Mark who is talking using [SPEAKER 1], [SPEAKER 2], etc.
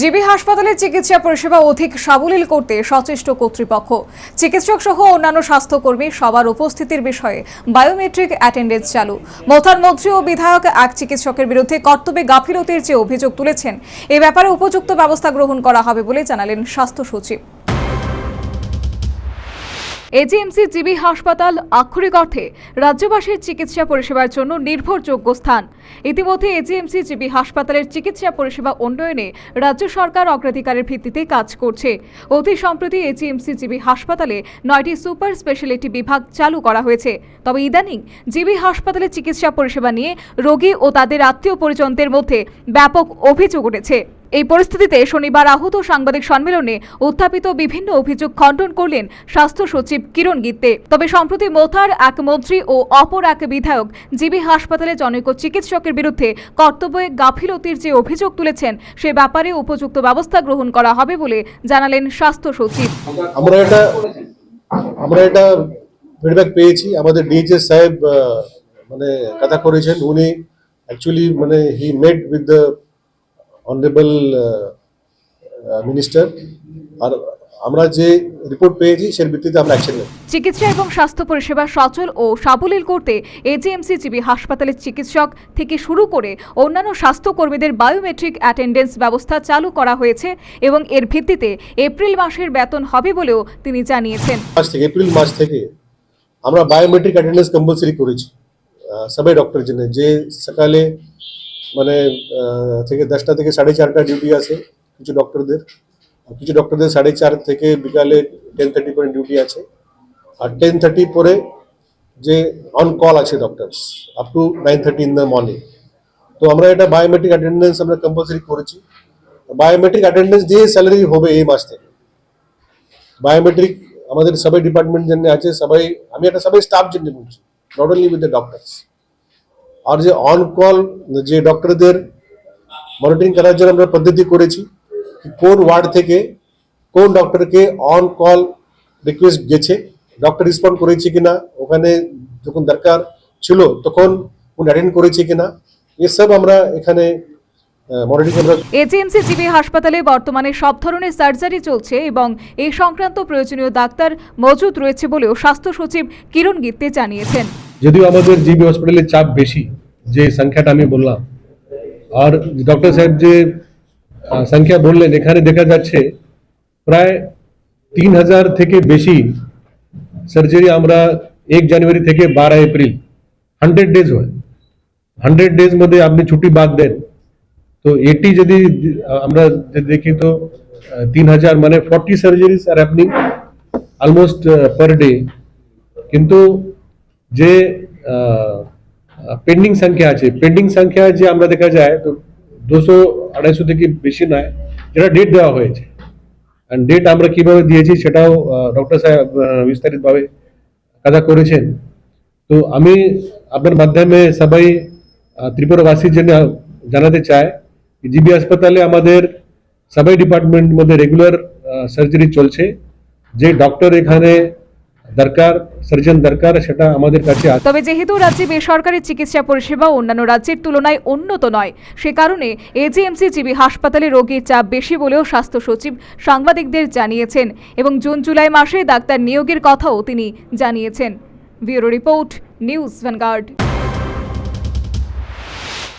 [SPEAKER 1] GB হাসপাতালে চিকিৎসা পরিষেবা অধিক সাবলীল করতে সচেষ্ট কর্তৃপক্ষ। চিকিৎসক সহ অন্যান্য স্বাস্থ্যকর্মী সবার উপস্থিতির বিষয়ে বায়োমেট্রিক অ্যাটেন্ডেন্স চালু। মথার মন্ত্রী ও বিধায়ক এক চিকিৎসকের বিরুদ্ধে কর্তব্যে গাফিলতির যে অভিযোগ তুলেছেন। এ ব্যাপারে উপযুক্ত ব্যবস্থা গ্রহণ করা হবে বলে জানালেন স্বাস্থ্য সচিব। এজিএমসি জিবি হাসপাতাল আক্ষরিক অর্থে রাজ্যবাসীর চিকিৎসা পরিষেবার জন্য নির্ভরযোগ্য স্থান। ইতিমধ্যে এজিএমসি জিবি হাসপাতালের চিকিৎসা পরিষেবা উন্নয়নে রাজ্য সরকার অগ্রাধিকারের ভিত্তিতে কাজ করছে। অতি সম্প্রতি এজিএমসি জিবি হাসপাতালে নয়টি সুপার স্পেশালিটি বিভাগ চালু করা হয়েছে। তবে ইদানিং জিবি হাসপাতালে চিকিৎসা পরিষেবা নিয়ে রোগী ও তাদের আত্মীয় পরিজনদের মধ্যে ব্যাপক অভিযোগ উঠেছে। এই পরিস্থিতিতে শনিবার আহত সাংবাদিক সম্মেলনে উত্থাপিত বিভিন্ন অভিযোগ খণ্ডন করলেন স্বাস্থ্য সচিব কিরণ গিত্তে। তবে সম্প্রতি মোথার এক মন্ত্রী ও অপর এক বিধায়ক জিবি হাসপাতালে জনৈক চিকিৎসকের বিরুদ্ধে কর্তব্যে গাফিলতির যে অভিযোগ তুলেছেন, সে ব্যাপারে উপযুক্ত ব্যবস্থা গ্রহণ করা হবে বলে জানালেন স্বাস্থ্য সচিব।
[SPEAKER 2] আমরা এটা আমরা এটা ফিডব্যাক পেয়েছি। আমাদের সাহেব মানে কথা করেছেন। উনি অ্যাকচুয়ালি মানে he made with the honourable minister আর আমরা যে রিপোর্ট পেয়েছি সের ভিত্তিতে আমরা অ্যাকশন নেব।
[SPEAKER 1] চিকিৎসা এবং স্বাস্থ্য পরিষেবা সচল ও সাবলীল করতে এজিএমসি জিবি হাসপাতালের চিকিৎসক থেকে শুরু করে অন্যান্য স্বাস্থ্যকর্মীদের বায়োমেট্রিক অ্যাটেন্ডেন্স ব্যবস্থা চালু করা হয়েছে এবং এর ভিত্তিতে এপ্রিল মাসের বেতন হবে বলেও তিনি জানিয়েছেন।
[SPEAKER 2] মাস থেকে এপ্রিল মাস থেকে আমরা বায়োমেট্রিক অ্যাটেন্ডেন্স কম্পালসারি করেছি। সবাই ডক্টর জন্য যে সকালে মানে থেকে দশটা থেকে সাড়ে চারটা ডিউটি আছে কিছু ডক্টরদের কিছু ডক্টরদের সাড়ে চার থেকে বিকালে টেন থার্টি পর্যন্ত ডিউটি আছে। আর টেন থার্টি পরে যে অন কল আছে doctors up to nine thirty in the morning তো আমরা এটা বায়োমেট্রিক অ্যাটেন্ডেন্স আমরা কম্পালসারি করেছি। বায়োমেট্রিক অ্যাটেন্ডেন্স দিয়ে স্যালারি হবে এই মাস থেকে। বায়োমেট্রিক আমাদের সবাই ডিপার্টমেন্ট জন্য আছে, সবাই, আমি একটা সবাই স্টাফ জন্য বলছি not only with the doctors আর যে অন কল যে ডক্টরদের মনিটরিং করার জন্য আমরা পদ্ধতি করেছি কোন ওয়ার্ড থেকে কোন ডক্টরকে অন কল রিকোয়েস্ট গেছে ডক্টর রেসপন্ড করেছে কিনা, ওখানে যখন দরকার ছিল তখন উনি অ্যাটেন্ড করেছে কিনা, এসব আমরা এখানে
[SPEAKER 1] এজিএমসি জিবি হাসপাতালে বর্তমানে সব ধরনের সার্জারি চলছে এবং এই সংক্রান্ত প্রয়োজনীয় ডাক্তার মজুদ রয়েছে বলেও স্বাস্থ্য সচিব কিরণ গিত্তে জানিয়েছেন।
[SPEAKER 3] যদিও আমাদের জিবি হসপিটালে চাপ বেশি, যে সংখ্যাটা আমি বললাম। আর ডক্টর সাহেব যে সংখ্যা বললেন, এখানে দেখা যাচ্ছে প্রায় তিন হাজার থেকে বেশি সার্জারি আমরা এক জানুয়ারি থেকে বারো এপ্রিল, হান্ড্রেড ডেজ হয়। হান্ড্রেড ডেজ মধ্যে আপনি ছুটি বাদ দেন। তো এটি যদি আমরা দেখি তো তিন হাজার মানে ফর্টি সার্জারিজ আর হ্যাপনিং অলমোস্ট পার ডে কিন্তু যে পেন্ডিং সংখ্যা আছে পেন্ডিং সংখ্যা যে আমরা দেখা যায়, তো দুশো আড়াইশো থেকে বেশি নয়, যেটা ডেট দেওয়া হয়েছে। ডেট আমরা কীভাবে দিয়েছি সেটাও ডক্টর সাহেব বিস্তারিতভাবে কথা করেছেন। তো আমি আপনার মাধ্যমে সবাই ত্রিপুরাবাসীর জন্য জানাতে চাই জিবি হাসপাতালে আমাদের সবাই ডিপার্টমেন্ট মধ্যে রেগুলার সার্জারি চলছে। যে ডক্টর এখানে দরকার সার্জন দরকার, সেটা আমাদের কাছে
[SPEAKER 1] তবে যেহেতু রাজ্যে বেসরকারি চিকিৎসা পরিষেবা অন্যান্য রাজ্যের তুলনায় উন্নত নয়, সে কারণে এজিএমসি জিবি হাসপাতালে রোগীর চাপ বেশি বলেও স্বাস্থ্য সচিব সাংবাদিকদের জানিয়েছেন এবং জুন জুলাই মাসে ডাক্তার নিয়োগের কথাও তিনি জানিয়েছেন। Bureau report, news Vanguard.